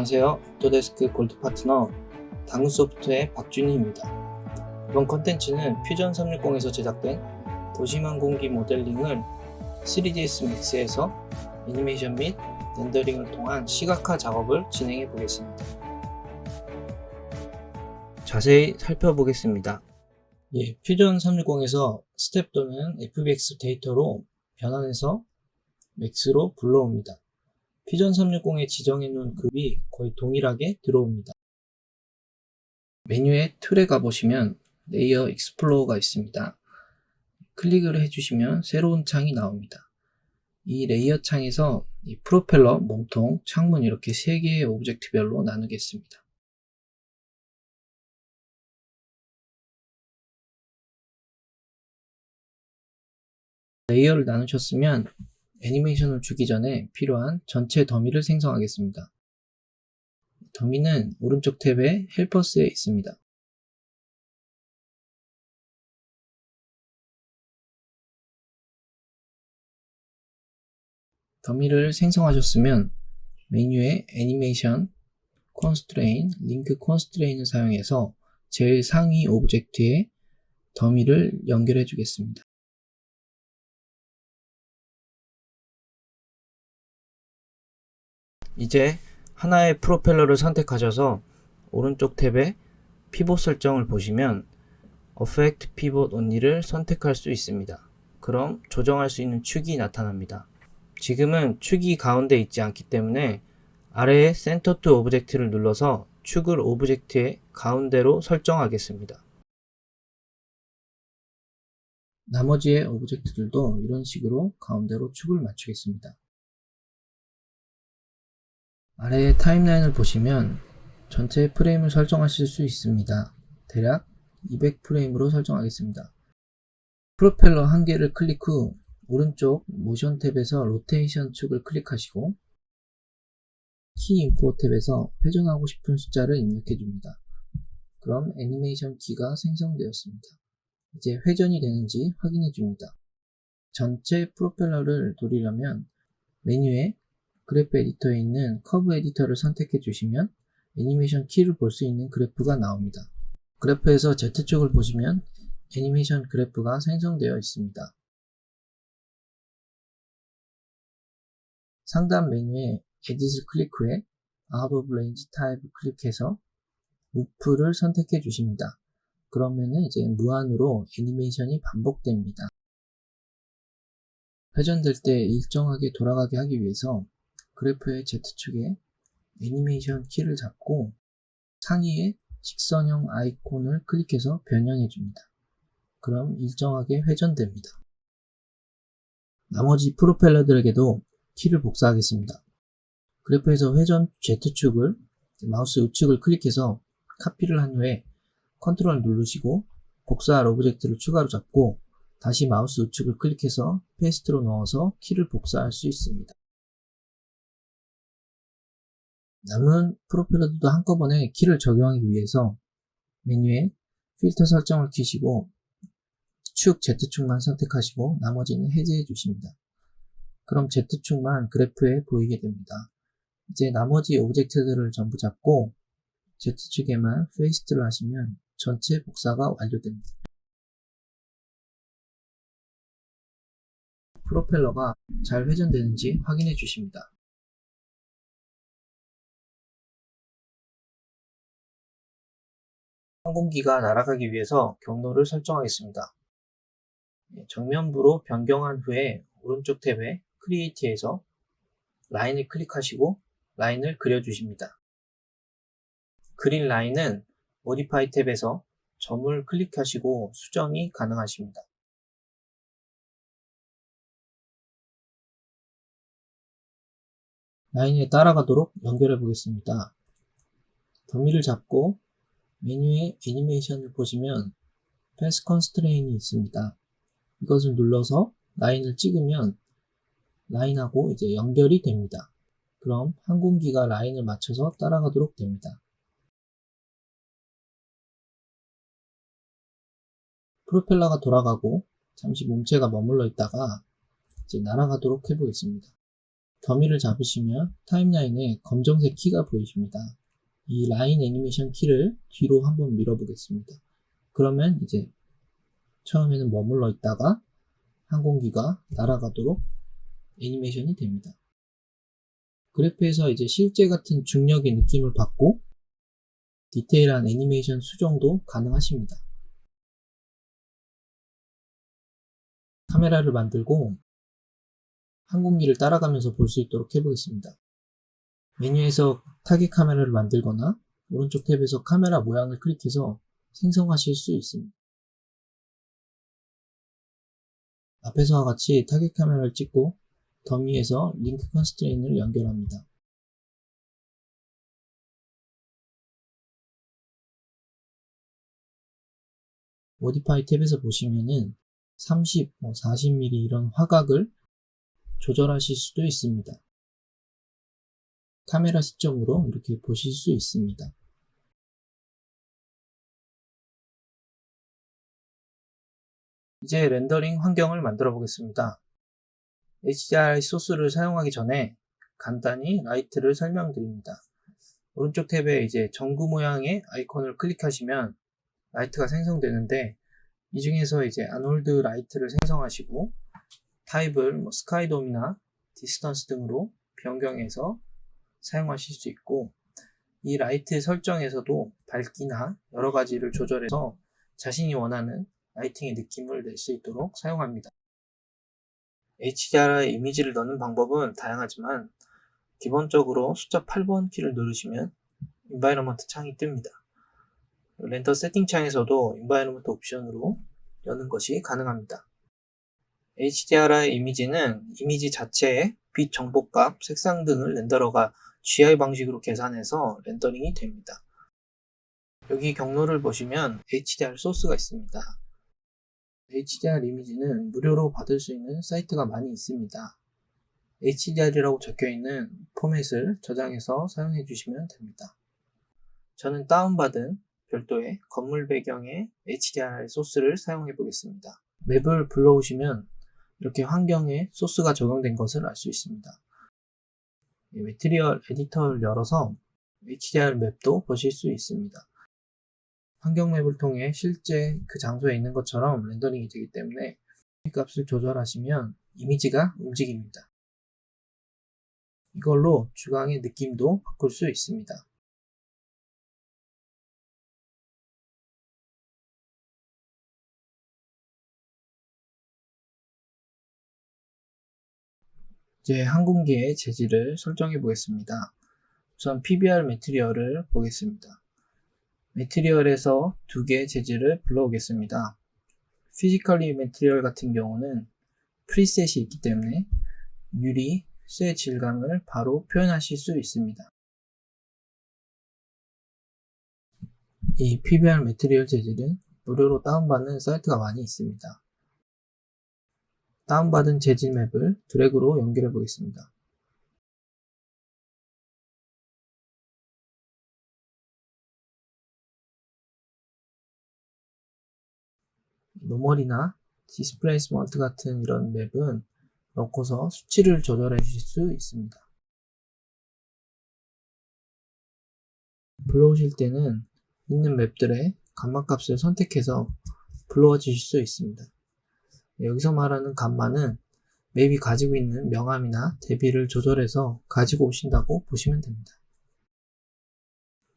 안녕하세요. 오토데스크 골드 파트너 당구소프트의 박준희입니다. 이번 컨텐츠는 퓨전 360에서 제작된 도시망공기 모델링을 3ds max에서 애니메이션 및 렌더링을 통한 시각화 작업을 진행해 보겠습니다. 자세히 살펴보겠습니다. 예, 퓨전 360에서 스텝 또는 FBX 데이터로 변환해서 맥스로 불러옵니다. 퓨전 360에 지정해 놓은 급이 거의 동일하게 들어옵니다. 메뉴에 툴에 가보시면 레이어 익스플로어가 있습니다. 클릭을 해주시면 새로운 창이 나옵니다. 이 레이어 창에서 이 프로펠러, 몸통, 창문 이렇게 세 개의 오브젝트별로 나누겠습니다. 레이어를 나누셨으면 애니메이션을 주기 전에 필요한 전체 더미를 생성하겠습니다. 더미는 오른쪽 탭에 헬퍼스에 있습니다. 더미를 생성하셨으면 메뉴에 애니메이션, 컨스트레인, 링크 컨스트레인을 사용해서 제일 상위 오브젝트에 더미를 연결해 주겠습니다. 이제 하나의 프로펠러를 선택하셔서 오른쪽 탭에 피봇 설정을 보시면 Affect Pivot Only를 선택할 수 있습니다. 그럼 조정할 수 있는 축이 나타납니다. 지금은 축이 가운데 있지 않기 때문에 아래에 Center to Object를 눌러서 축을 오브젝트의 가운데로 설정하겠습니다. 나머지의 오브젝트들도 이런 식으로 가운데로 축을 맞추겠습니다. 아래의 타임라인을 보시면 전체 프레임을 설정하실 수 있습니다. 대략 200프레임으로 설정하겠습니다. 프로펠러 한 개를 클릭 후 오른쪽 모션 탭에서 로테이션 축을 클릭하시고 키 인포 탭에서 회전하고 싶은 숫자를 입력해 줍니다. 그럼 애니메이션 키가 생성되었습니다. 이제 회전이 되는지 확인해 줍니다. 전체 프로펠러를 돌리려면 메뉴에 그래프 에디터에 있는 커브 에디터를 선택해 주시면 애니메이션 키를 볼 수 있는 그래프가 나옵니다. 그래프에서 Z축을 보시면 애니메이션 그래프가 생성되어 있습니다. 상단 메뉴에 에디트 클릭 후에 Out of Range Type 클릭해서 루프를 선택해 주십니다. 그러면은 이제 무한으로 애니메이션이 반복됩니다. 회전될 때 일정하게 돌아가게 하기 위해서 그래프의 Z축에 애니메이션 키를 잡고 상위에 직선형 아이콘을 클릭해서 변형해 줍니다. 그럼 일정하게 회전됩니다. 나머지 프로펠러들에게도 키를 복사하겠습니다. 그래프에서 회전 Z축을 마우스 우측을 클릭해서 카피를 한 후에 컨트롤 누르시고 복사할 오브젝트를 추가로 잡고 다시 마우스 우측을 클릭해서 페이스트로 넣어서 키를 복사할 수 있습니다. 남은 프로펠러들도 한꺼번에 키를 적용하기 위해서 메뉴에 필터 설정을 키시고 축 Z축만 선택하시고 나머지는 해제해 주십니다. 그럼 Z축만 그래프에 보이게 됩니다. 이제 나머지 오브젝트들을 전부 잡고 Z축에만 페이스트를 하시면 전체 복사가 완료됩니다. 프로펠러가 잘 회전되는지 확인해 주십니다. 항공기가 날아가기 위해서 경로를 설정하겠습니다. 예, 정면부로 변경한 후에 오른쪽 탭에 크리에이트에서 라인을 클릭하시고 라인을 그려주십니다. 그린 라인은 모디파이 탭에서 점을 클릭하시고 수정이 가능하십니다. 라인에 따라가도록 연결해 보겠습니다. 더미를 잡고 메뉴의 애니메이션을 보시면 패스 컨스트레인이 있습니다. 이것을 눌러서 라인을 찍으면 라인하고 이제 연결이 됩니다. 그럼 항공기가 라인을 맞춰서 따라가도록 됩니다. 프로펠러가 돌아가고 잠시 몸체가 머물러 있다가 이제 날아가도록 해보겠습니다. 더미를 잡으시면 타임라인에 검정색 키가 보이십니다. 이 라인 애니메이션 키를 뒤로 한번 밀어 보겠습니다. 그러면 이제 처음에는 머물러 있다가 항공기가 날아가도록 애니메이션이 됩니다. 그래프에서 이제 실제 같은 중력의 느낌을 받고 디테일한 애니메이션 수정도 가능하십니다. 카메라를 만들고 항공기를 따라가면서 볼 수 있도록 해보겠습니다. 메뉴에서 타겟 카메라를 만들거나 오른쪽 탭에서 카메라 모양을 클릭해서 생성하실 수 있습니다. 앞에서와 같이 타겟 카메라를 찍고 더미에서 링크 컨스트레인을 연결합니다. 모디파이 탭에서 보시면은 30, 40mm 이런 화각을 조절하실 수도 있습니다. 카메라 시점으로 이렇게 보실 수 있습니다. 이제 렌더링 환경을 만들어 보겠습니다. HDRI 소스를 사용하기 전에 간단히 라이트를 설명드립니다. 오른쪽 탭에 이제 전구 모양의 아이콘을 클릭하시면 라이트가 생성되는데 이 중에서 이제 아놀드 라이트를 생성하시고 타입을 뭐 스카이돔이나 디스턴스 등으로 변경해서 사용하실 수 있고 이 라이트 설정에서도 밝기나 여러 가지를 조절해서 자신이 원하는 라이팅의 느낌을 낼 수 있도록 사용합니다. HDRI 이미지를 넣는 방법은 다양하지만 기본적으로 숫자 8번 키를 누르시면 인바이러먼트 창이 뜹니다. 렌더 세팅 창에서도 인바이러먼트 옵션으로 여는 것이 가능합니다. HDRI 이미지는 이미지 자체의 빛 정보값, 색상 등을 렌더러가 GI 방식으로 계산해서 렌더링이 됩니다. 여기 경로를 보시면 HDR 소스가 있습니다. HDR 이미지는 무료로 받을 수 있는 사이트가 많이 있습니다. HDR이라고 적혀 있는 포맷을 저장해서 사용해 주시면 됩니다. 저는 다운받은 별도의 건물 배경의 HDR 소스를 사용해 보겠습니다. 맵을 불러오시면 이렇게 환경에 소스가 적용된 것을 알 수 있습니다. 매트리얼 에디터를 열어서 HDR 맵도 보실 수 있습니다. 환경 맵을 통해 실제 그 장소에 있는 것처럼 렌더링이 되기 때문에 값을 조절하시면 이미지가 움직입니다. 이걸로 주광의 느낌도 바꿀 수 있습니다. 이제 항공기의 재질을 설정해 보겠습니다. 우선 PBR 매트리얼을 보겠습니다. 매트리얼에서 두 개의 재질을 불러오겠습니다. 피지컬리 매트리얼 같은 경우는 프리셋이 있기 때문에 유리, 쇠 질감을 바로 표현하실 수 있습니다. 이 PBR 매트리얼 재질은 무료로 다운받는 사이트가 많이 있습니다. 다운받은 재질 맵을 드래그로 연결해 보겠습니다. 노멀이나 디스플레이스먼트 같은 이런 맵은 넣고서 수치를 조절해 주실 수 있습니다. 불러오실 때는 있는 맵들의 감마값을 선택해서 불러와 주실 수 있습니다. 여기서 말하는 감마는 맵이 가지고 있는 명암이나 대비를 조절해서 가지고 오신다고 보시면 됩니다.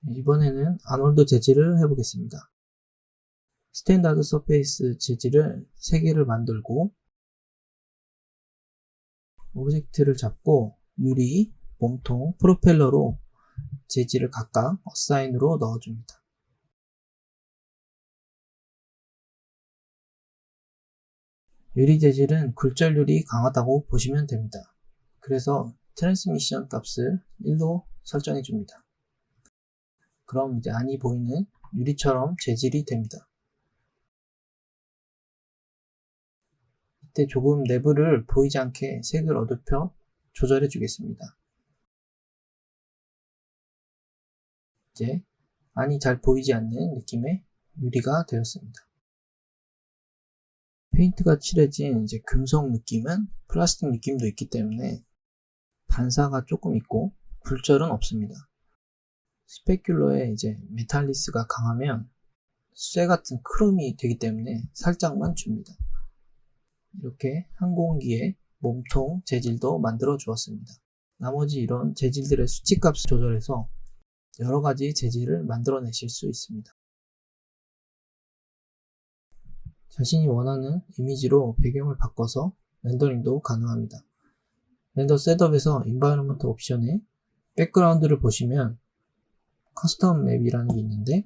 이번에는 아놀드 재질을 해보겠습니다. 스탠다드 서페이스 재질을 3개를 만들고 오브젝트를 잡고 유리, 몸통, 프로펠러로 재질을 각각 어사인으로 넣어줍니다. 유리 재질은 굴절률이 강하다고 보시면 됩니다. 그래서 트랜스미션 값을 1로 설정해 줍니다. 그럼 이제 안이 보이는 유리처럼 재질이 됩니다. 이때 조금 내부를 보이지 않게 색을 어둡혀 조절해 주겠습니다. 이제 안이 잘 보이지 않는 느낌의 유리가 되었습니다. 페인트가 칠해진 이제 금속 느낌은 플라스틱 느낌도 있기 때문에 반사가 조금 있고 굴절은 없습니다. 스페큘러에 이제 메탈리스가 강하면 쇠 같은 크롬이 되기 때문에 살짝만 줍니다. 이렇게 항공기의 몸통 재질도 만들어 주었습니다. 나머지 이런 재질들의 수치값을 조절해서 여러 가지 재질을 만들어내실 수 있습니다. 자신이 원하는 이미지로 배경을 바꿔서 렌더링도 가능합니다. 렌더 셋업에서 인바이러먼트 옵션에 백그라운드를 보시면 커스텀 맵이라는 게 있는데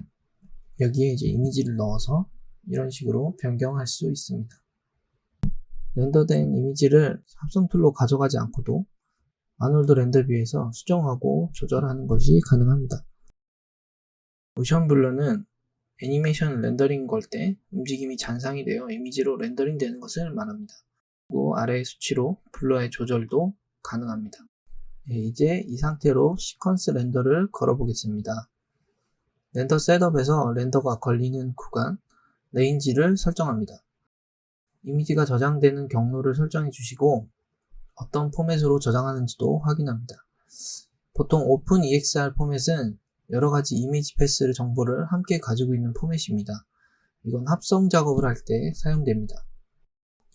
여기에 이제 이미지를 넣어서 이런 식으로 변경할 수 있습니다. 렌더된 이미지를 합성 툴로 가져가지 않고도 아놀드 렌더뷰에서 수정하고 조절하는 것이 가능합니다. 모션 블러는 애니메이션 렌더링 걸 때 움직임이 잔상이 되어 이미지로 렌더링 되는 것을 말합니다. 그리고 아래 수치로 블러의 조절도 가능합니다. 네, 이제 이 상태로 시퀀스 렌더를 걸어 보겠습니다. 렌더 셋업에서 렌더가 걸리는 구간, 레인지를 설정합니다. 이미지가 저장되는 경로를 설정해 주시고 어떤 포맷으로 저장하는지도 확인합니다. 보통 오픈 EXR 포맷은 여러 가지 이미지 패스 정보를 함께 가지고 있는 포맷입니다. 이건 합성 작업을 할 때 사용됩니다.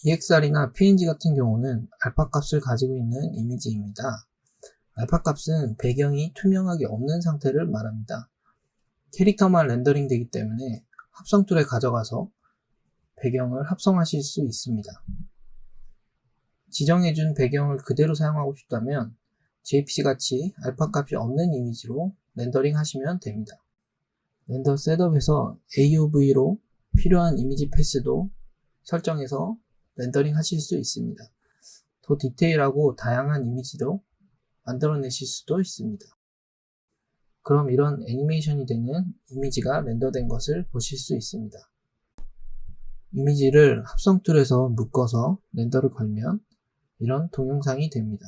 EXR이나 PNG 같은 경우는 알파 값을 가지고 있는 이미지입니다. 알파 값은 배경이 투명하게 없는 상태를 말합니다. 캐릭터만 렌더링 되기 때문에 합성 툴에 가져가서 배경을 합성하실 수 있습니다. 지정해준 배경을 그대로 사용하고 싶다면 JPG 같이 알파 값이 없는 이미지로 렌더링 하시면 됩니다. 렌더 셋업에서 AOV로 필요한 이미지 패스도 설정해서 렌더링 하실 수 있습니다. 더 디테일하고 다양한 이미지로 만들어내실 수도 있습니다. 그럼 이런 애니메이션이 되는 이미지가 렌더된 것을 보실 수 있습니다. 이미지를 합성 툴에서 묶어서 렌더를 걸면 이런 동영상이 됩니다.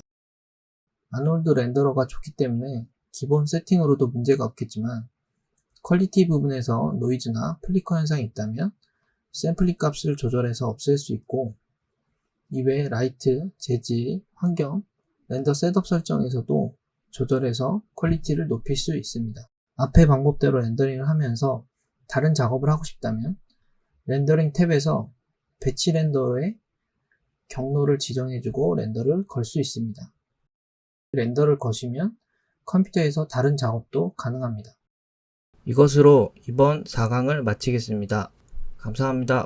아놀드 렌더러가 좋기 때문에 기본 세팅으로도 문제가 없겠지만 퀄리티 부분에서 노이즈나 플리커 현상이 있다면 샘플링 값을 조절해서 없앨 수 있고 이외에 라이트, 재질, 환경, 렌더 셋업 설정에서도 조절해서 퀄리티를 높일 수 있습니다. 앞의 방법대로 렌더링을 하면서 다른 작업을 하고 싶다면 렌더링 탭에서 배치 렌더의 경로를 지정해주고 렌더를 걸 수 있습니다. 렌더를 거시면 컴퓨터에서 다른 작업도 가능합니다. 이것으로 이번 4강을 마치겠습니다. 감사합니다.